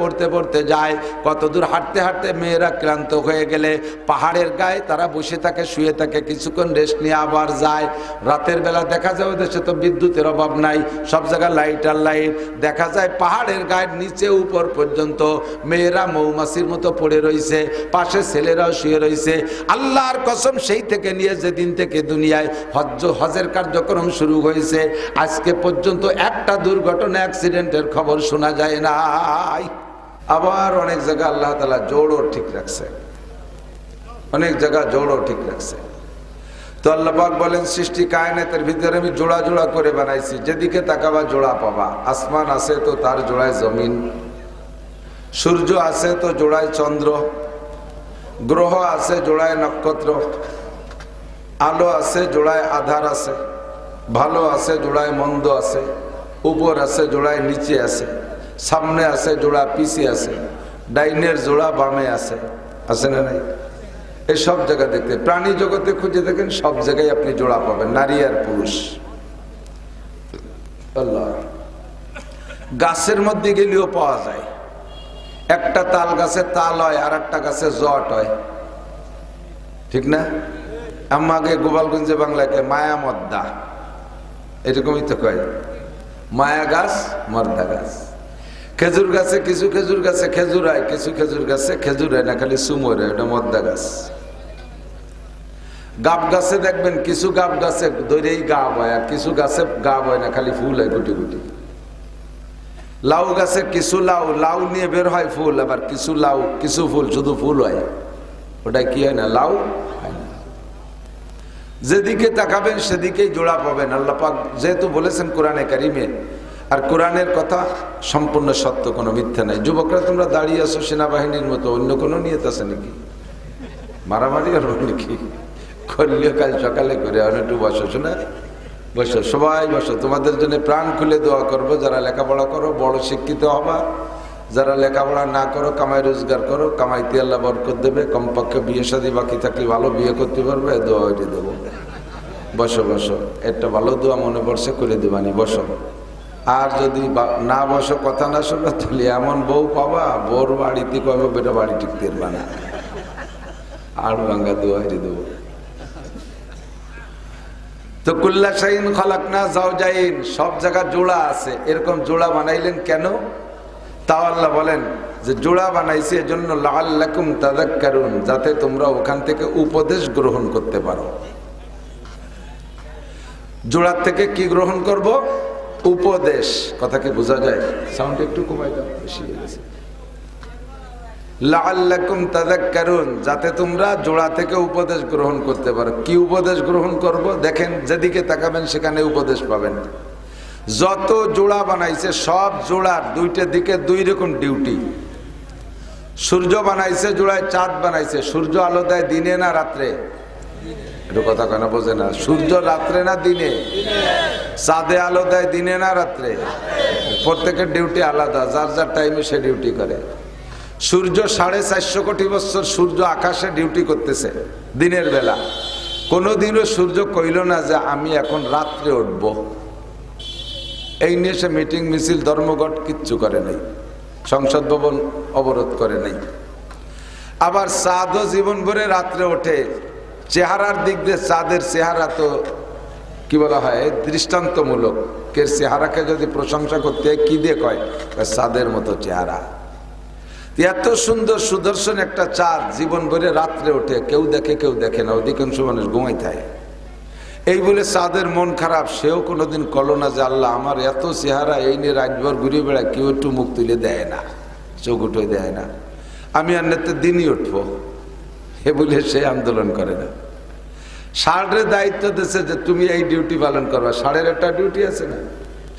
পড়তে পড়তে যায়। কতদূর হাঁটতে হাঁটতে মেয়েরা ক্লান্ত হয়ে গেলে পাহাড়ের গায়ে তারা বসে থাকে, শুয়ে থাকে, কিছুক্ষণ রেস্ট নিয়ে আবার যায়। রাতের বেলা দেখা যায় ওদের সে তো বিদ্যুতের অভাব নাই, সব জায়গায় লাইট আর লাইট দেখা যায় পাহাড়ের গায়ের নিচে উপর পর্যন্ত মেয়েরা মৌমাছির মতো পড়ে রয়েছে, পাশে ছেলেরাও শুয়ে রয়েছে। আল্লাহর কসম সেই থেকে নিয়ে যেদিন থেকে দুনিয়ায় হজ হজের কার্যক্রম শুরু হয়েছে, আজকে পর্যন্ত একটা দুর্ঘটনা অ্যাক্সিডেন্টের খবর শোনা যায় নাই। আবার অনেক জায়গা আল্লাহ তালা জোড়ও ঠিক রাখছে। অনেক জায়গা জোড়ও ঠিক রাখছে। তো আল্লাপাক বলেন, সৃষ্টি কায়নাতের ভিতরে আমি জোড়া জোড়া করে বানাইছি। যেদিকে তাকাবা জোড়া পাবা। আসমান আছে তো তার জোড়ায় জমিন। সূর্য আছে তো জোড়ায় চন্দ্র। গ্রহ আছে জোড়ায় নক্ষত্র। আলো আছে জোড়ায় আধার আছে। ভালো আছে জোড়ায় মন্দ আছে। উপর আছে জোড়ায় নিচে আছে। সামনে আছে, জোড়া, পিছে আছে, ডাইনের জোড়া, বামে আছে। আছে না নাই? এই সব জায়গা দেখতে। প্রাণী জগতে খুঁজে দেখেন, সব জায়গায় আপনি জোড়া পাবেন, নারী আর পুরুষ। গাছের মধ্যে গেলেও পাওয়া যায়। একটা তাল গাছে তাল হয় আর একটা গাছে জট হয়। ঠিক না? আমাকে গোপালগঞ্জে বাংলাকে মায়া মদ্দা। এরকমই তো কয়। মায়া গাছ মর্দা গাছ। খেজুর গাছে কিছু খেজুর গাছে খেজুর হয় কিছু খেজুর গাছে খেজুর হয় না, খালি সুমর হয় ওটা মদ্দা গাছ। গাব গাছে দেখবেন কিছু গাব গাছে দৈরেই গাব হয় আর কিছু গাছে গাব হয় না, খালি ফুল হয় গুটি গুটি। লাউ গাছে কিছু লাউ লাউ নিয়ে বের হয় ফুল, আবার কিছু লাউ, কিছু ফুল, শুধু ফুল হয়। ওটা কি হয় না, লাউ হয় যেদিকে তাকাবেন সেদিকেই জোড়া পাবেন, আল্লাহ পাক যেহেতু বলেছেন কোরআনে কারিমে আর কোরআনের কথা সম্পূর্ণ সত্য, কোনো মিথ্যা নাই। যুবকরা, তোমরা দাঁড়িয়ে আসো সেনাবাহিনীর মতো, অন্য কোনো নিয়ত আছে নাকি? মারামারি আর নাকি? করলে কাল সকালে করে আর একটু বসো শোনা। বসো, সবাই বসো। তোমাদের জন্য প্রাণ খুলে দোয়া করব, যারা লেখাপড়া করো, বড় শিক্ষিত হবা। যারা লেখাপড়া না করো, কামাই রোজগার করো, কামাইতে আল্লাহ বরকত দেবে, কমপক্ষে বিয়ে শাদী বাকি থাকলে ভালো বিয়ে করতে পারবে, দোয়া ওইটি দেবো। বসো বসো। একটা ভালো দোয়া মনে পড়ছে, করে দেবানি। বসো। আর যদি না বসো কথা না শোনো, তাহলে এমন বউ পাবা, বোর বাড়িতে কবে বেটা, বাড়ি টিকতে পারবা না। আর ভাঙ্গা দোয়া এটি দেবো। তো কুল্লা শাহিন খলাক না যাইন সব জায়গা জোড়া আছে। এরকম জোড়া বানাইলেন কেন? তাও আল্লাহ বলেন যে, জোড়া বানাইছে এজন্য লাল্লাকুম তাদাক্কারুন যাতে তোমরা ওখান থেকে উপদেশ গ্রহণ করতে পারো। জোড়ার থেকে কি গ্রহণ করব? উপদেশ কথা কি বোঝা যায়। সাউন্ড একটু কমাই দাও, বেশি যাতে তোমরা জোড়া থেকে উপদেশ গ্রহণ করতে পারো। কি উপদেশ গ্রহণ করব? দেখেন, যেদিকে তাকাবেন, সেখানে উপদেশ পাবেন। যত জোড়া বানাইছে, সব জোড়ার দুইটা দিকে দুই রকম ডিউটি। সূর্য বানাইছে জোড়ায়, চাঁদ বানাইছে। সূর্য আলো দেয় দিনে না রাত্রে। একটু কথা কেন বোঝে না? সূর্য রাত্রে না দিনে? চাঁদে আলো দেয় দিনে না রাত্রে? প্রত্যেকের ডিউটি আলাদা, যার যার টাইমে সে ডিউটি করে। সূর্য সাড়ে চারশো কোটি বছর সূর্য আকাশে ডিউটি করতেছে দিনের বেলা। কোনোদিনও সূর্য কইল না যে আমি এখন রাত্রে উঠব। এই নিয়ে সে মিটিং, মিছিল, ধর্মঘট কিচ্ছু করে নাই। সংসদ ভবন অবরোধ করে নাই। আবার চাঁদও জীবন ভরে রাত্রে ওঠে। চেহারার দিক দিয়ে চাঁদের চেহারা তো, কি বলা হয়, দৃষ্টান্তমূলক। কে চেহারাকে যদি প্রশংসা করতে কি দিয়ে কয়? চাঁদের মতো চেহারা। এত সুন্দর সুদর্শন একটা চাঁদ জীবন ভরে রাত্রে ওঠে, কেউ দেখে কেউ দেখে না, অধিকাংশ মানুষ ঘুমাই থাকে। এই বলে চাঁদের মন খারাপ, সেও কোনোদিন কলো না যে আল্লাহ আমার এত চেহারা, এই নিয়ে রাতভর ঘুরে বেড়ায়, কেউ একটু মুখ তুলে দেয় না, চোখ উঠে দেয় না। আমি আর দিনই উঠবো। এ বলে সে আন্দোলন করে না। ষাটের দায়িত্ব দিচ্ছে যে তুমি এই ডিউটি পালন করবা। ষাটের একটা ডিউটি আছে না?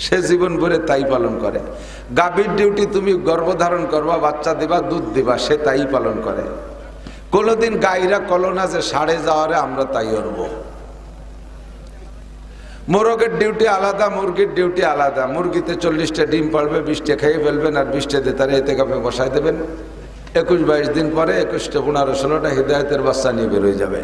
সে জীবন ভরে তাই পালন করে। গাভীর ডিউটি তুমি গর্ভধারণ করবা, বাচ্চা দিবা, দুধ দিবা, সে তাই পালন করে। কোনোদিন গাইরা কলো না যে সাড়ে যাওয়ারে আমরা তাই উঠবো মোরগের ডিউটি আলাদা, মুরগির ডিউটি আলাদা। মুরগিতে চল্লিশটা ডিম পারবে বিশটা খেয়ে ফেলবেন আর বিশটা দিয়ে তারা এতে কাপে বসায় দেবেন। একুশ বাইশ দিন পরে একুশটা পনেরো ষোলোটা হৃদায়তের বাচ্চা নিয়ে বেরোয় যাবে।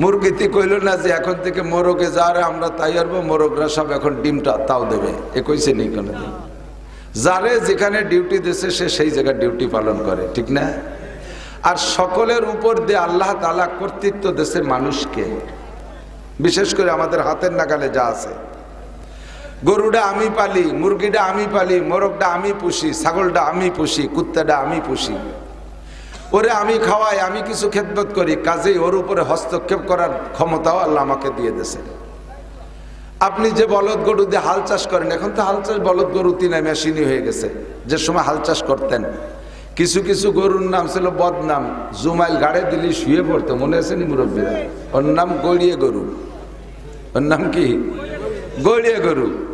মুরগিতে কইল না যে এখন থেকে মোরগে যাওয়ারে আমরা তাই আরবো মোরগরা সব এখন ডিমটা তাও দেবে। এ কইছে নেই কোনোদিন। যারে যেখানে ডিউটি দিয়েছে সে সেই জায়গায় ডিউটি পালন করে, ঠিক না? আর সকলের উপর দিয়ে আল্লাহ তালা কর্তৃত্ব দেশে মানুষকে। বিশেষ করে আমাদের হাতের নাগালে যা আছে। গরুটা আমি পালি মুরগিটা আমি পালি মোরগটা আমি পুষি ছাগলটা আমি পুষি কুত্তাটা আমি পুষি। ওরে আমি খাওয়াই, আমি কিছু খেদমত করি, কাজেই ওর উপরে হস্তক্ষেপ করার ক্ষমতাও আল্লাহ আমাকে দিয়ে দিয়েছে। আপনি যে বলদ গরু দিয়ে হাল চাষ করেন, এখন তো হাল চাষ, বলদ গরু তিনে মেশিনই হয়ে গেছে, যে সময় হাল চাষ করতেন। কিছু কিছু গরুর নাম ছিল বদনাম, জুমাইল গাড়ে দিলি শুয়ে পড়তো, মনে আছে নি মুরব্বীরা? ওর নাম গড়িয়ে গরু। ওর নাম কি? গড়িয়ে গরু।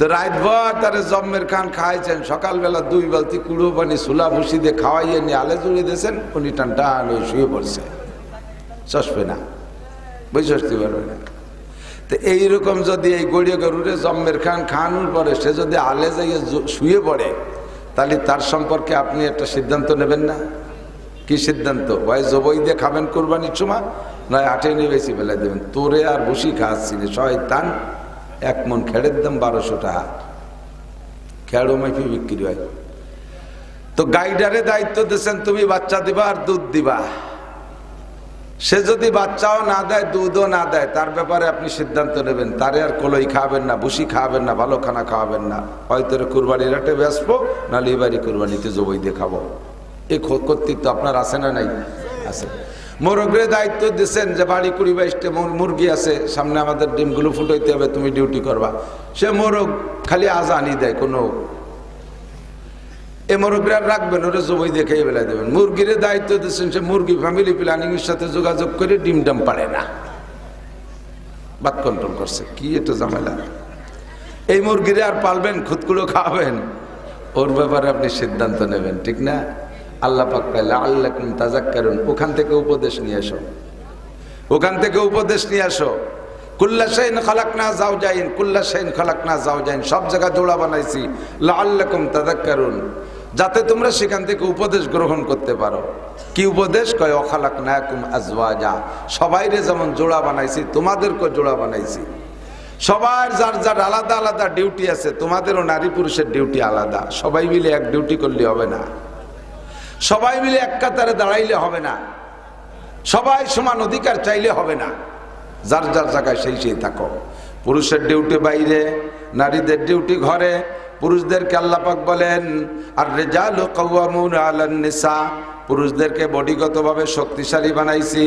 তো রাত ভর তারে জম্মের খান খাইছেন। সকালবেলা দুই বালতি কুড়ো পানি সুলা ভুসি দিয়ে খাওয়াইয়ে নিয়ে আলে জুড়ে দিয়েছেন, উনি টান টান হয়ে শুয়ে পড়ছে। চসবে না। বুঝতে পারবে না। তো এইরকম যদি এই গড়িয়ে গরুরে জম্মের খান খানুর পরে সে যদি আলে যাইয়ে শুয়ে পড়ে, তাহলে তার সম্পর্কে আপনি একটা সিদ্ধান্ত নেবেন না? কি সিদ্ধান্ত? ভাই জবই দিয়ে খাবেন কোরবানির সময়? নয় আটে নিয়ে বেশি ফেলে দেবেন। তোরে আর বসি না, শয়তান। এক মন খেড়ের দাম বারোশো টাকা। খেড়ো মাইফি বিক্রি হয়। তো গাইডারে দায়িত্ব দিয়েছেন, তুমি বাচ্চা দিবা আর দুধ দিবা। সে যদি বাচ্চাও না দেয়, দুধও না দেয়, তার ব্যাপারে আপনি সিদ্ধান্ত নেবেন। তারে আর কলই খাওয়াবেন না বুসি খাওয়াবেন না, ভালো খানা খাওয়াবেন না। হয়তো এর কুরবানির হাটে বেসবো নাহলে এবারই কুরবানিতে জবই দিয়ে খাব। এই কর্তৃত্ব আপনার আছে না নাই? আছে। মোরগরে দায়িত্ব দিচ্ছেন যে বাড়ি কুড়ি বাইশটা মুর- মুরগি আছে, সামনে আমাদের ডিমগুলো ফুটাইতে হবে, তুমি ডিউটি করবা। সে মোরগ খালি আজানি দেয়, কোনো এ মুরগিরা রাখবেন ওরা জবই দেখে বেলা দেবেন। মুরগির দায়িত্ব দিচ্ছেন সে মুরগি ফ্যামিলি প্ল্যানিং এর সাথে যোগাযোগ করে ডিম ডাম পারে না। বাদ কন্ট্রোল করছে, কি এটা ঝামেলা। এই মুরগিরে আর পালবেন খুদগুলো খাওয়াবেন, ওর ব্যাপারে আপনি সিদ্ধান্ত নেবেন, ঠিক না? আল্লাহ পাক পাইলে আল্লাহ তাজাক কারণ ওখান থেকে উপদেশ নিয়ে এসো। ওখান থেকে উপদেশ নিয়ে আসো কুল্লা শাইন খালাকনা যাও যাইন কুল্লা যাও যাইন সব জোড়া বানাইছি। যাতে তোমরা সেখান থেকে উপদেশ গ্রহণ করতে পারো। কি উপদেশ? কয় অখালাক নায়াকুম আজওয়াজা। সবাইরে যেমন জোড়া বানাইছি, তোমাদেরকেও জোড়া বানাইছি। সবার যার যার আলাদা আলাদা ডিউটি আছে, তোমাদেরও নারী পুরুষের ডিউটি আলাদা। সবাই মিলে এক ডিউটি করলে হবে না। সবাই মিলে এক কাতারে দাঁড়াইলে হবে না। সবাই সমান অধিকার চাইলে হবে না। যার যার জায়গায় সেই সেই থাকো। পুরুষের ডিউটি বাইরে, নারীদের ডিউটি ঘরে, পুরুষদেরকে আল্লাপাক বলেন, আর রেজাল নিসা। পুরুষদেরকে বডিগতভাবে শক্তিশালী বানাইছি।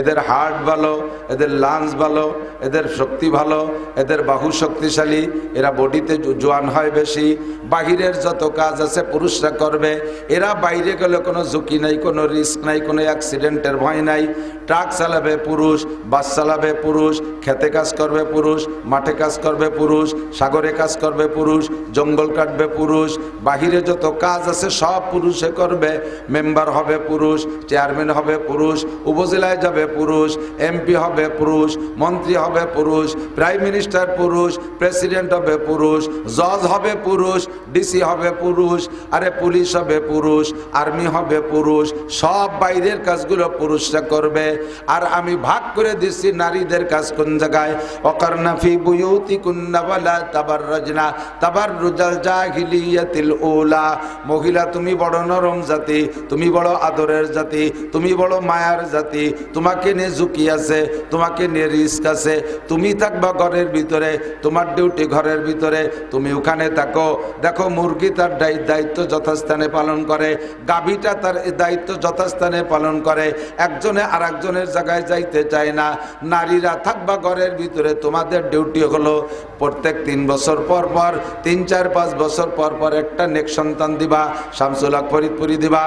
এদের হার্ট ভালো, এদের লাংস ভালো, এদের শক্তি ভালো, এদের বাহু শক্তিশালী। এরা বডিতে জোয়ান হয় বেশি। বাহিরের যত কাজ আছে পুরুষরা করবে। এরা বাইরে গেলে কোনো ঝুঁকি নাই, কোনো রিস্ক নাই, কোনো অ্যাক্সিডেন্টের ভয় নাই। ট্রাক চালাবে পুরুষ, বাস চালাবে পুরুষ, খেতে কাজ করবে পুরুষ, মাঠে কাজ করবে পুরুষ, সাগরে কাজ করবে পুরুষ, জঙ্গল কাটবে পুরুষ। বাহিরে যত কাজ আছে সব পুরুষে করবে। মেম্বার হবে পুরুষ, চেয়ারম্যান হবে পুরুষ, উপজেলায় যাবে পুরুষ, এমপি হবে পুরুষ, মন্ত্রী হবে পুরুষ, প্রাইম মিনিস্টার পুরুষ, প্রেসিডেন্ট হবে পুরুষ, জজ হবে পুরুষ, ডিসি হবে পুরুষ, আরে পুলিশ হবে পুরুষ, আর্মি হবে পুরুষ, সব বাইরের কাজগুলো পুরুষরা করবে। আর আমি ভাগ করে দিচ্ছি নারীদের কাজ কোন জায়গায়? অকর্ণাফি বুয়ুতি কুন্নাওয়ালা তাবার রজনা তাবার রুজাল জাহিলিয়াতিল ওলা মহিলা, তুমি বড় নরম জাতি, তুমি বড় আদরের জাতি, তুমি বড় মায়ার জাতি, তোমাকে নিয়ে ঝুঁকি আছে, তোমাকে নিয়ে রিস্ক আছে, তুমি থাকবা ঘরের ভিতরে, তোমার ডিউটি ঘরের ভিতরে, তুমি ওখানে থাকো। দেখো, মুরগি তার দায়িত্ব যথাস্থানে পালন করে, গাভীটা তার দায়িত্ব যথাস্থানে পালন করে। একজনে আর একজনের জায়গায় যাইতে চায় না। নারীরা থাকবা ঘরের ভিতরে, তোমাদের ডিউটি হলো প্রত্যেক তিন বছর পর পর, তিন, চার, পাঁচ বছর পর পর একটা নেক সন্তান দিবা, শামসুল ফরিদপুরি দিবা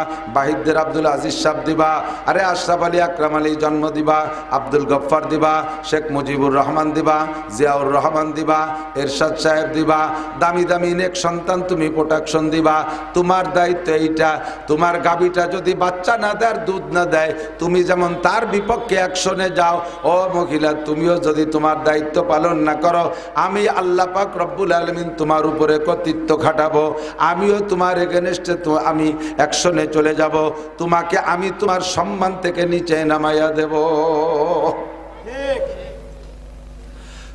বাহিদদের আব্দুল আজিজ সাহ দিবা, আরে আশরাফ আলী আকরাম আলী জন্ম দিবা, আব্দুল গফ্ফার দিবা, শেখ মুজিবুর রহমান দিবা, জিয়াউর রহমান দিবা, এরশাদ সাহেব দিবা, দামি দামি নেক সন্তান তুমি প্রোটেকশন দিবা, তোমার দায়িত্ব এইটা, তোমার গাবিটা যদি বাচ্চা না দেয় দুধ না দেয়, তুমি যেমন তার বিপক্ষে অ্যাকশনে যাও, ও মহিলা, তুমিও যদি তোমার দায়িত্ব পালন না করো, আমি আল্লাহ পাক রব্বুল আলমিন তোমার উপরে কর্তৃত্ব খাটাবো, আমিও তোমার এগেনস্টে তো আমি অ্যাকশনে চলে যাব তোমাকে আমি তোমার সম্মান থেকে নিচে নামাইয়া দেব।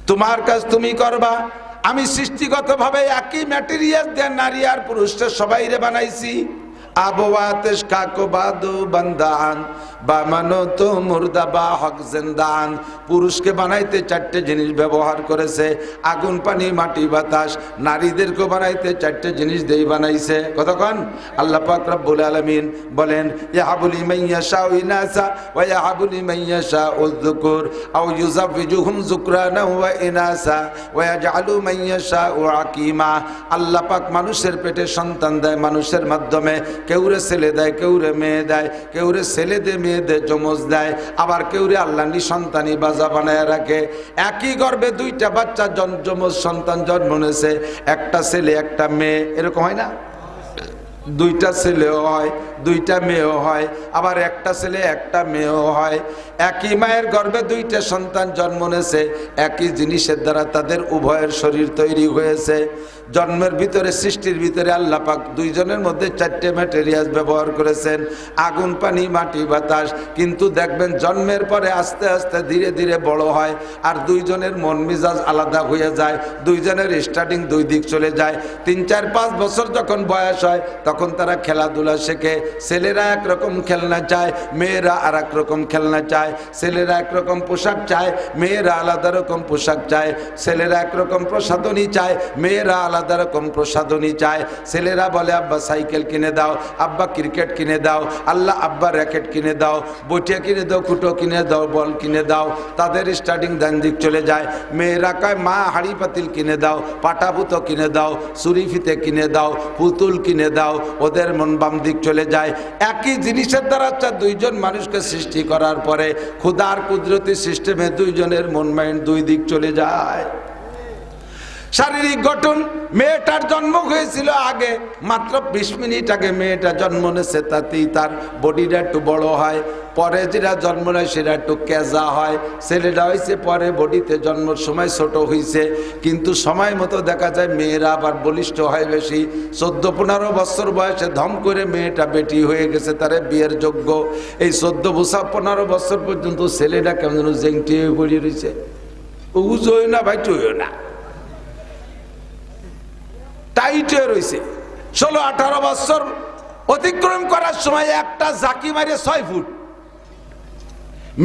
তোমার কাজ তুমি করবা। আমি সৃষ্টিগতভাবে একই ম্যাটেরিয়াল দিয়ে নারী আর পুরুষটা সবাই রে বানাইছি। আবওয়াতেশ কাকো বাদু বান্দান, বা মানো তো মুর্দা বা হক জেন্দান। পুরুষকে বানাইতে চারটে জিনিস ব্যবহার করেছে, আগুন, পানি, মাটি, বাতাস। নারীদেরকে বানাইতে চারটে জিনিস দিয়ে বানাইছে। কতক্ষণ আল্লাহ পাক রব্বুল আলামিন বলেন, ইয়াহাবুলি মাইয়াশা ইনাসা ওয়া ইয়াহাবুলি মাইয়াশা উযকুর আও ইউযাফিজুহুম যুকরানা ওয়া ইনাসা ওয়া ইয়াজআলু মাইয়াশা আকিমা। আল্লাহ পাক মানুষের পেটে সন্তান দেয় মানুষের মাধ্যমে। কেউরে ছেলে দেয়, কেউরে মেয়ে দেয়, কেউরে ছেলে দে, মেয়ে দে জমজ দেয়, আবার কেউরে আল্লাহ সন্তানি বাজা বানায় রাখে। একই গর্বে দুইটা বাচ্চা জন যমজ সন্তান জন্ম নেছে একটা ছেলে, একটা মেয়ে, এরকম হয় না? দুইটা ছেলেও হয়, দুইটা মেয়েও হয়, আবার একটা ছেলে, একটা মেয়েও হয়। একই মায়ের গর্ভে দুইটা সন্তান জন্ম নিয়েছে, একই জিনিসের দ্বারা তাদের উভয়ের শরীর তৈরি হয়েছে। জন্মের ভিতরে, সৃষ্টির ভিতরে আল্লাহ পাক দুইজনের মধ্যে চারটে ম্যাটেরিয়াল ব্যবহার করেছেন। আগুন, পানি, মাটি, বাতাস। কিন্তু দেখবেন জন্মের পরে আস্তে আস্তে ধীরে ধীরে বড় হয় আর দুইজনের মন মিজাজ আলাদা হয়ে যায়। দুইজনের স্টার্টিং দুই দিক চলে যায়। তিন, চার, পাঁচ বছর যখন বয়স হয় তখন তারা খেলাধুলা শেখে ছেলেরা একরকম খেলনা চায় মেয়েরা আর রকম খেলনা চায় ছেলেরা একরকম পোশাক চায় মেয়েরা আলাদা রকম পোশাক চায় ছেলেরা একরকম প্রসাধনী চায় মেয়েরা আলাদা রকম প্রসাধনী চায় ছেলেরা বলে আব্বা সাইকেল কিনে দাও আব্বা ক্রিকেট কিনে দাও আল্লাহ আব্বা র্যাকেট কিনে দাও বইটিয়া কিনে দাও কুটো কিনে দাও বল কিনে দাও তাদের স্টার্টিং ডান দিক চলে যায় মেয়েরা কয় মা হাড়ি পাতিল কিনে দাও পাটাপুতো কিনে দাও সুরি ফিতে কিনে দাও পুতুল কিনে দাও ওদের মন বাম দিক চলে যায়। একই জিনিসের দ্বারা দুইজন মানুষকে সৃষ্টি করার পরে ক্ষুদার কুদরতি সিস্টেমে দুইজনের মন মাইন্ড দুই দিক চলে যায়। শারীরিক গঠন, মেয়েটার জন্ম হয়েছিল আগে। মাত্র বিশ মিনিট আগে মেয়েটা জন্ম নেছে তাতেই তার বডিটা একটু বড় হয়। পরে যেটা জন্ম নেয়, সেটা একটু কেজা হয়। ছেলেটা হয়েছে, পরে বডিতে জন্মর সময় ছোট হয়েছে কিন্তু সময় মতো দেখা যায়, মেয়েরা আবার বলিষ্ঠ হয় বেশি। চোদ্দ পনেরো বছর বয়সে ধম করে মেয়েটা বেটি হয়ে গেছে, তারে বিয়ের যোগ্য। এই চোদ্দ বছর, পনেরো বছর পর্যন্ত ছেলেটা কেমন জেংটি হয়ে পড়িয়ে রয়েছে উজোয় না ভাই টুইও না। টাইট হয়ে রয়েছে। ষোলো, আঠারো বছর অতিক্রম করার সময় একটা জাকি মারে ছয় ফুট।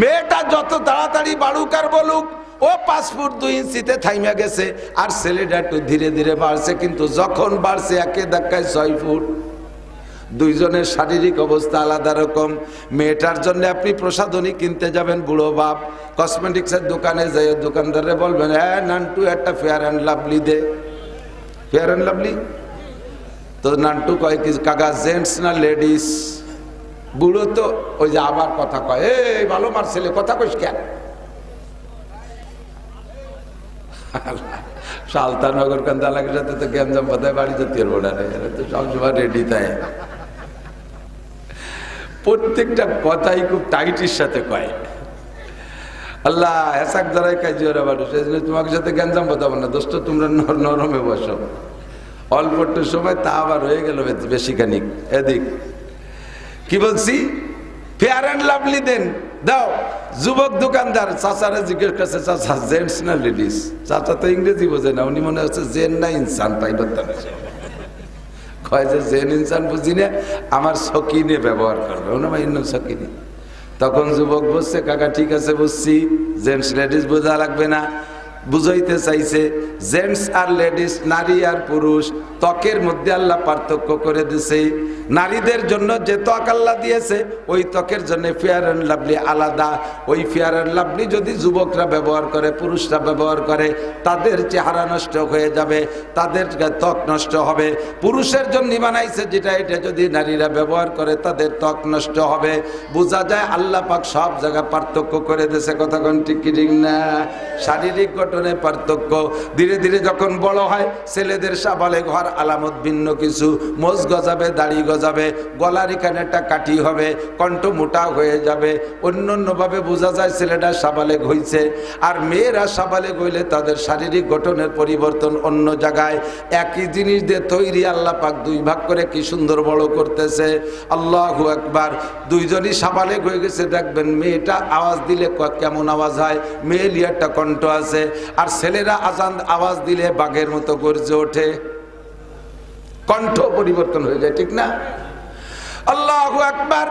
মেয়েটা যত তাড়াতাড়ি বাড়ুক আর বলুক, ও পাঁচ ফুট দুই ইঞ্চিতে থাইমা গেছে আর ছেলেটা একটু ধীরে ধীরে বাড়ছে, কিন্তু যখন বাড়ছে একে ধাক্কায় ছয় ফুট। দুইজনের শারীরিক অবস্থা আলাদা রকম। মেয়েটার জন্য আপনি প্রসাধনী কিনতে যাবেন, বুড়ো বাপ। কসমেটিক্সের দোকানে যাই দোকানদারে বলবেন হ্যাঁ নান্টু, একটা ফেয়ার অ্যান্ড লাভলি দে। ফেয়ার অ্যান্ড লাভলি তো নান্টু কয় কি, কাকা জেন্টস না লেডিস বুড়ো তো ওই যে আবার কথা কয়, এই, ভালো মার ছেলে, কথা কইস কেন? সালতানগর কান্দালাকের সাথে তো গ্যাঞ্জাম বাধায় বাড়ি যেতে পারব না তো সবসময় রেডি তাই। প্রত্যেকটা কথাই খুব টাইটির সাথে কয়। আল্লাহ, এসাক দ্বারাই কাজী ওরা মানুষ, এই জন্য তোমাকে সাথে গ্যাঞ্জাম বাঁধাবো না। দোস্ত, তোমরা নর- নরমে বসো। অল্প একটু সময়, তা আবার হয়ে গেল বেশি খানিক এদিক। কি বলছি? ফেয়ার অ্যান্ড লাভলি দেন দাও, যুবক দোকানদার, চাচারা জিজ্ঞেস করছে, চাচা জেন্টস না লেডিস চাচা তো ইংরেজি বোঝে না, উনি মনে হচ্ছে জেন না ইনসান তাই কয় যে জেন ইনসান বুঝি না, আমার সকিনে ব্যবহার করবে। ওনা ভাই সকিনে। তখন যুবক বুঝছে কাকা, ঠিক আছে, বুঝছি। জেন্টস লেডিস বোঝা লাগবে না। বুঝাইতে চাইছে জেন্টস আর লেডিস নারী আর পুরুষ, ত্বকের মধ্যে আল্লাহ পার্থক্য করে দিছে। নারীদের জন্য যে ত্বক আল্লাহ দিয়েছে, ওই ত্বকের জন্য ফেয়ার অ্যান্ড লাভলি আলাদা। ওই ফেয়ার অ্যান্ড লাভলি যদি যুবকরা ব্যবহার করে, পুরুষরা ব্যবহার করে, তাদের চেহারা নষ্ট হয়ে যাবে, তাদের ত্বক নষ্ট হবে। পুরুষের জন্য বানাইছে যেটা, এটা যদি নারীরা ব্যবহার করে, তাদের ত্বক নষ্ট হবে। বোঝা যায় আল্লাহ পাক সব জায়গায় পার্থক্য করে দিয়েছে কতক্ষণ ঠিক ঠিক না? শারীরিক গঠনে পার্থক্য। ধীরে ধীরে যখন বড় হয়, ছেলেদের সাবালে ঘর আলামত ভিন্ন কিছু মোজ গজাবে, দাড়ি গজাবে গলার এখানে একটা কাঠি হবে, কণ্ঠ মোটা হয়ে যাবে। অন্য অন্যভাবে বোঝা যায় ছেলেটা সাবালেগ হয়েছে আর মেয়েরা সাবালেগ হইলে তাদের শারীরিক গঠনের পরিবর্তন অন্য জায়গায়। একই জিনিস দিয়ে তৈরি আল্লাহ পাক দুই ভাগ করে কি সুন্দর বড় করতেছে। আল্লাহু একবার দুইজনই সাবালেগ হয়ে গেছে, দেখবেন মেয়েটা আওয়াজ দিলে কেমন আওয়াজ হয়? মেয়েলি একটা কণ্ঠ আছে। আর ছেলেরা আজান আওয়াজ দিলে বাঘের মতো গর্জে ওঠে। কণ্ঠ পরিবর্তন হয়ে যায়, ঠিক না? আল্লাহ আকবার।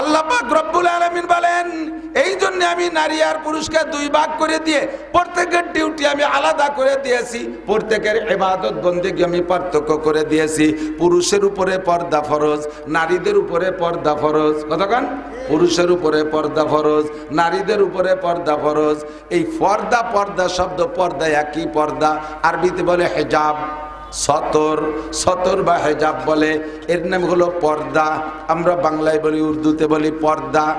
আল্লাহ পাক রব্বুল আলামিন বলেন, এই জন্য আমি নারী আর পুরুষকে দুই ভাগ করে দিয়ে প্রত্যেকের ডিউটি আমি আলাদা করে দিয়েছি। প্রত্যেকের ইবাদত, বন্দেগী আমি পার্থক্য করে দিয়েছি। পুরুষের উপরে পর্দা ফরজ, নারীদের উপরে পর্দা ফরজ। কতক্ষণ পুরুষের উপরে পর্দা ফরজ, নারীদের উপরে পর্দা ফরজ। এই পর্দা পর্দা শব্দ, পর্দা একই পর্দা। আরবিতে বলে হেজাব। সতর সতর বা হেজাব বলে। এর নাম হলো পর্দা। আমরা বাংলায় বলি, উর্দুতে বলি পর্দা।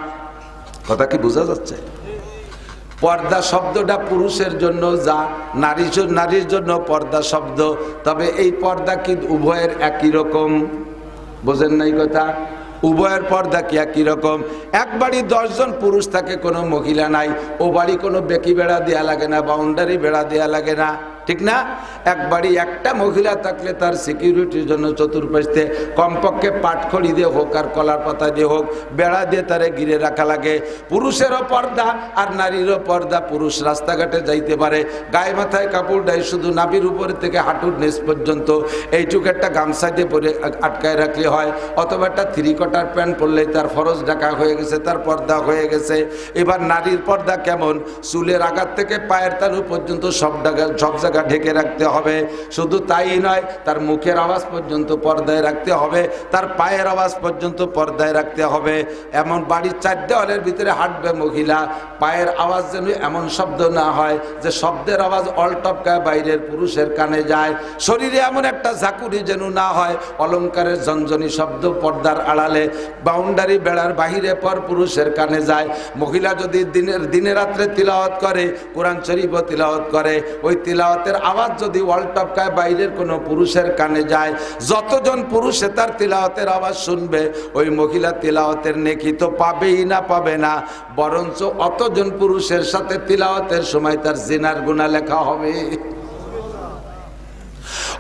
কথা কি বোঝা যাচ্ছে? পর্দা শব্দটা পুরুষের জন্য যা নারী নারীর জন্য পর্দা শব্দ। তবে এই পর্দা কি উভয়ের একই রকম? বোঝেন নাই কথা? উভয়ের পর্দা কি একই রকম? এক বাড়ি দশজন পুরুষ থাকে, কোনো মহিলা নাই। ও বাড়ি কোনো বেকি বেড়া দেওয়া লাগে না, বাউন্ডারি বেড়া দেওয়া লাগে না। ঠিক না? এক বাড়ি একটা মহিলা থাকলে তার সিকিউরিটির জন্য চতুর্পাশে কমপক্ষে পাটখড়ি দিয়ে হোক আর কলার পাতা দিয়ে হোক, বেড়া দিয়ে তারে ঘিরে রাখা লাগে। পুরুষেরও পর্দা আর নারীরও পর্দা, পুরুষ রাস্তাঘাটে যাইতে পারে। গায়ে মাথায় কাপড় দেয় শুধু নাবির উপরে থেকে হাঁটুর নেস পর্যন্ত। এইটুকু একটা গামছা দিয়ে পরে আটকায় রাখলে হয়, অথবা একটা থ্রি কটার প্যান্ট পরলে তার ফরজ ঢাকা হয়ে গেছে, তার পর্দা হয়ে গেছে। এবার নারীর পর্দা কেমন? চুলের আঘাত থেকে পায়ের তালু পর্যন্ত সব জায়গা সব জায়গা ঢেকে রাখতে হবে। শুধু তাই নয়, তার মুখের আওয়াজ পর্যন্ত পর্দায় রাখতে হবে, তার পায়ের আওয়াজ পর্যন্ত পর্দায় রাখতে হবে। এমন বাড়ির চার দেওয়ালের ভিতরে হাঁটবে মহিলা, পায়ের আওয়াজ যেন এমন শব্দ না হয় যে শব্দের আওয়াজ অলটপকায় বাইরের পুরুষের কানে যায়। শরীরে এমন একটা ঝাঁকুরি যেন না হয়, অলঙ্কারের ঝনঝনি শব্দ পর্দার আড়ালে, বাউন্ডারি বেড়ার বাহিরে পর পুরুষের কানে যায়। মহিলা যদি দিনের, দিনে রাত্রে তিলাওয়াত করে, কোরআন শরীফও তিলাওয়াত করে, ওই তিলাওয়াতের আওয়াজ যদি ওয়ার্ল্ড টপকায় বাইরের কোনো পুরুষের কানে যায়। যতজন পুরুষে তার তিলাওয়াতের আওয়াজ শুনবে, ওই মহিলা তিলাওয়াতের নেকি তো পাবেই না, পাবে না। বরঞ্চ অতজন পুরুষের সাথে তিলাওয়াতের সময় তার জিনার গুণা লেখা হবে।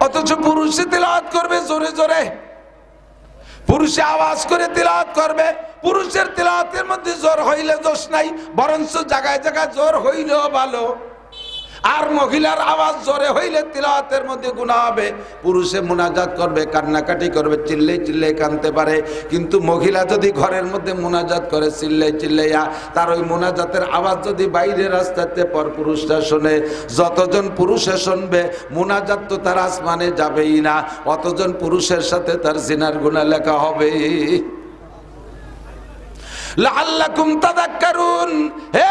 অথচ পুরুষে তিলাওয়াত করবে, জোরে জোরে। পুরুষে আওয়াজ করে তিলাওয়াত করবে, পুরুষের তিলাওয়াতের মধ্যে জোর হইলে দোষ নাই, বরঞ্চ জায়গায় জায়গায় জ্বর হইলেও ভালো। আর মহিলার আওয়াজ জোরে হইলে তিলাওয়াতের মধ্যে গুণা হবে। পুরুষে মোনাজাত করবে, কান্নাকাটি করবে, চিল্লে চিল্লে কানতে পারে। কিন্তু মহিলা যদি ঘরের মধ্যে মোনাজাত করে, চিল্লে চিল্লাইয়া, তার ওই মোনাজাতের আওয়াজ যদি বাইরে রাস্তাতে পর পুরুষরা শোনে। যতজন পুরুষে শুনবে, মোনাজাত তো তার আসমানে যাবেই না, অতজন পুরুষের সাথে তার জিনার গুণা লেখা হবে হে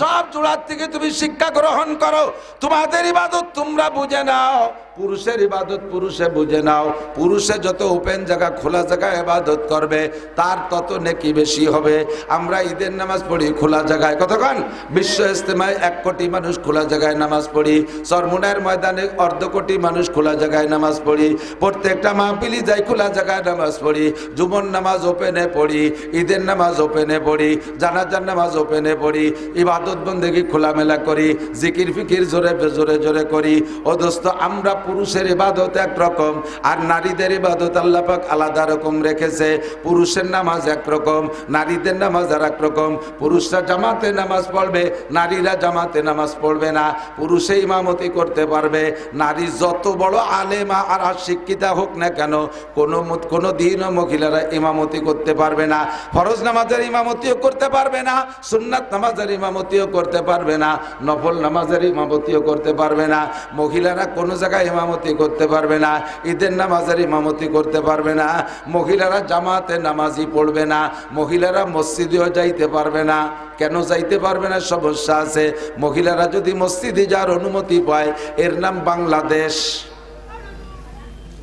সব জোড়ার থেকে তুমি শিক্ষা গ্রহণ করো। তোমাদের ইবাদত তোমরা বুঝে নাও। পুরুষের ইবাদত পুরুষে বুঝে নাও। পুরুষে যত ওপেন জায়গা, খোলা জায়গায় ইবাদত করবে, তার তত নেকি বেশি হবে। আমরা ঈদের নামাজ পড়ি, খোলা জায়গায়। কতক্ষণ বিশ্ব ইস্তেমায় এক কোটি মানুষ খোলা জায়গায় নামাজ পড়ি। সরমুনার ময়দানে অর্ধ কোটি মানুষ খোলা জায়গায় নামাজ পড়ি। প্রত্যেকটা মাহফিলি যাই খোলা জায়গায় নামাজ পড়ি। জুমন নামাজ ওপেনে পড়ি, ঈদের নামাজ ওপেনে পড়ি, জানাজার নামাজ ওপেনে পড়ি, ইবাদত বন্দেগি খোলামেলা করি, জিকির ফিকির জোরে জোরে জোরে করি। ও দোস্ত, আমরা পুরুষের ইবাদত একরকম, আর নারীদের ইবাদত আল্লাপাক আলাদা রকম রেখেছে। পুরুষের নামাজ একরকম, নারীদের নামাজ আর একরকম পুরুষরা জামাতে নামাজ পড়বে, নারীরা জামাতে নামাজ পড়বে না। পুরুষে ইমামতি করতে পারবে। নারী যত বড় আলেমা আর শিক্ষিতা হোক না কেন, কোনো কোনো দিনও মহিলারা ইমামতি করতে পারবে না। ফরজ নামাজের ইমামতিও করতে পারবে না, সুন্নাত নামাজের ইমামতিও করতে পারবে না, নফল নামাজের ইমামতিও করতে পারবে না। মহিলারা কোনো জায়গায় ইমামতি করতে পারবে না, ঈদের নামাজের ইমামতি করতে পারবে না, মহিলারা জামাতে নামাজি পড়বে না, মহিলারা মসজিদেও যাইতে পারবে না। কেন যাইতে পারবে না? সমস্যা আছে। মহিলারা যদি মসজিদে যাওয়ার অনুমতি পায়, এর নাম বাংলাদেশ।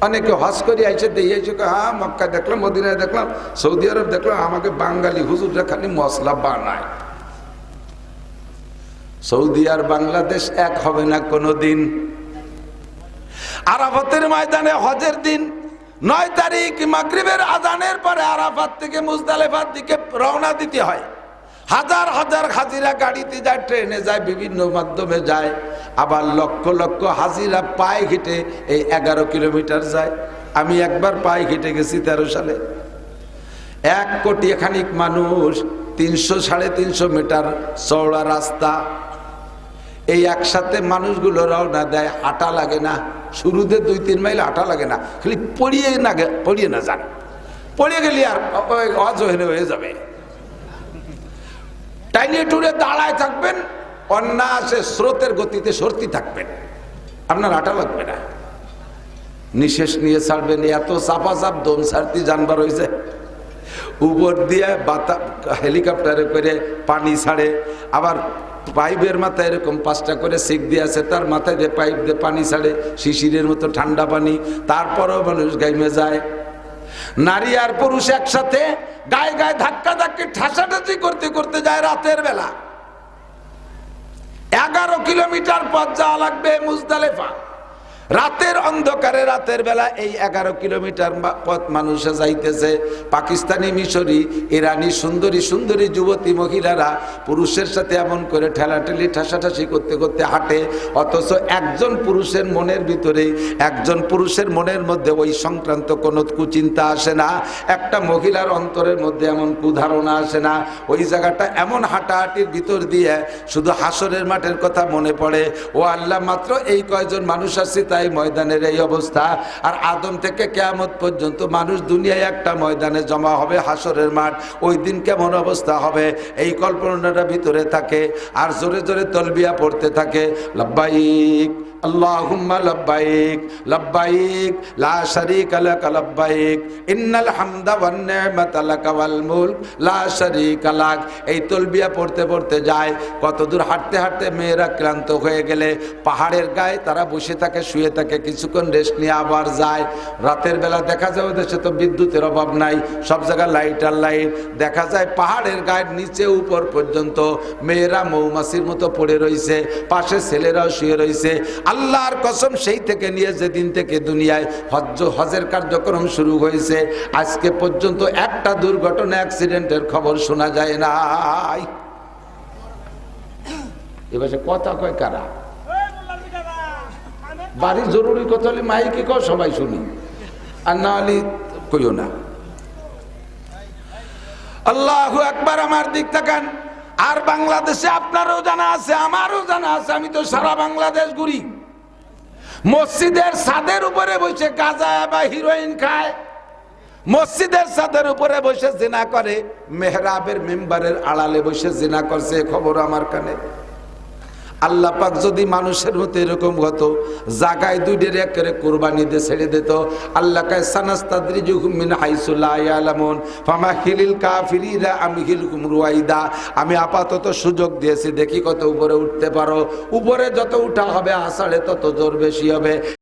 অনেকে হজ করে আইসে দিয়ে হ্যাঁ মক্কা দেখলাম, মদিনায় দেখলাম, সৌদি আরব দেখলাম, আমাকে বাঙালি হুজুররা খালি মশলা বানায়। সৌদি আর বাংলাদেশ এক হবে না কোনো দিন আরাফাতের ময়দানে হজের দিন। নয় তারিখ মাগরিবের আজানের পরে আরাফাত থেকে মুজদালেফার দিকে রওনা দিতে হয়। হাজার হাজার হাজিরা গাড়িতে যায়, ট্রেনে যায়, বিভিন্ন মাধ্যমে যায়। আবার লক্ষ লক্ষ হাজিরা পায়ে হেঁটে এই এগারো কিলোমিটার যায়। আমি একবার পায়ে হেঁটে গেছি তেরো সালে। এক কোটি খানিক মানুষ, তিনশো সাড়ে তিনশো মিটার চওড়া রাস্তা। এই একসাথে মানুষগুলো রওনা দেয়, হাঁটা লাগে না। শুরুতে দুই, তিন মাইল হাঁটা লাগে না, খালি পড়িয়ে না পড়িয়ে না যান। পড়িয়ে গেলে আর অজহীন হয়ে যাবে। টাইনে টুরে দাঁড়ায় থাকবেন, অন্যাসে স্রোতের গতিতে সরতি থাকবেন। আপনার হাঁটা লাগবে না। নিঃশেষ নিয়ে ছাড়বেন, এত চাপা চাপ দম ছাড়তি জানবার হয়েছে উপর দিয়ে বাতা, হেলিকপ্টারে করে পানি ছাড়ে, আবার পাইপের মাথায় এরকম পাঁচটা করে সিক দিয়ে আছে, তার মাথায় দিয়ে পাইপ দিয়ে পানি ছাড়ে, শিশিরের মতো ঠান্ডা পানি, তারপরেও মানুষ গাইমে যায়। নারী আর পুরুষ একসাথে গায়ে গায়ে ধাক্কা ধাক্কি, ঠাসাঠাসি করতে করতে যায় রাতের বেলা। এগারো কিলোমিটার পথ যাওয়া লাগবে মুজদালেফা। রাতের অন্ধকারে, রাতের বেলা এই এগারো কিলোমিটার পথ মানুষে যাইতেছে। পাকিস্তানি মিশরি, ইরানি সুন্দরী সুন্দরী যুবতী মহিলারা পুরুষের সাথে এমন করে ঠেলাঠেলি, ঠাসাঠাসি করতে করতে হাঁটে। অথচ একজন পুরুষের মনের ভিতরে একজন পুরুষের মনের মধ্যে ওই সংক্রান্ত কোনো কুচিন্তা আসে না। একটা মহিলার অন্তরের মধ্যে এমন কুধারণা আসে না। ওই জায়গাটা এমন হাঁটাহাঁটির ভিতর দিয়ে শুধু হাসরের মাঠের কথা মনে পড়ে। ও আল্লাহ, মাত্র এই কয়জন মানুষ আছে তাই ময়দানের এই অবস্থা। আর আদম থেকে কেয়ামত পর্যন্ত মানুষ দুনিয়ায় একটা ময়দানে জমা হবে, হাসরের মাঠ। ওই দিন কেমন অবস্থা হবে? এই কল্পনাটা ভিতরে থাকে। আর জোরে জোরে তলবিয়া পড়তে থাকে। লব্বাইক আল্লাহুম্মা লব্বাইক লব্বাইক, লা শারীকা লাক, লব্বাইক। এই পড়তে পড়তে যায় কত হাঁটতে হাঁটতে মেয়েরা ক্লান্ত হয়ে গেলে পাহাড়ের গায়ে তারা বসে থাকে, শুয়ে থাকে, কিছুক্ষণ রেস্ট নিয়ে আবার যায়। রাতের বেলা দেখা যায় দেশে তো বিদ্যুতের অভাব নাই, সব জায়গায় লাইট আর লাইট। দেখা যায় পাহাড়ের গায়ের নিচে উপর পর্যন্ত মেয়েরা মৌমাছির মতো পড়ে রইছে পাশে ছেলেরাও শুয়ে রইছে আল্লাহর কসম সেই থেকে নিয়ে যেদিন থেকে দুনিয়ায় হজ হজের কার্যক্রম শুরু হয়েছে, আজকে পর্যন্ত একটা দুর্ঘটনা অ্যাক্সিডেন্টের খবর শোনা যায় নাই। এবার কথা কয় কারা? বাড়ির জরুরি কথা হলে মাইকে কও সবাই শুনি। আর না হলে কইও না। আল্লাহু একবার আমার দিক তাকান। আর বাংলাদেশে আপনারও জানা আছে, আমারও জানা আছে, আমি তো সারা বাংলাদেশ ঘুরি। মসজিদের ছাদের উপরে বসে গাঁজা বা হিরোইন খায়। মসজিদের ছাদের উপরে বসে জিনা করে। মেহরাবের মেম্বারের আড়ালে বসে জিনা করছে খবর আমার কানে। আল্লাহ পাক যদি মানুষের মতো এরকম হতো, জাগায় দুই দুইটের একেরে কোরবানি দিয়ে ছেড়ে দিত। আল্লাহ কায়, সানাস্তাদ্রিজুহুম মিন হাইসু লা ইয়ালামুন ফামাহিলিল কাফিরিরা আমহিলকুম রুয়াইদা। আমি আপাতত সুযোগ দিয়েছি, দেখি কত উপরে উঠতে পারো। উপরে যত উঠা হবে, আষাঢ়ে তত জোর বেশি হবে।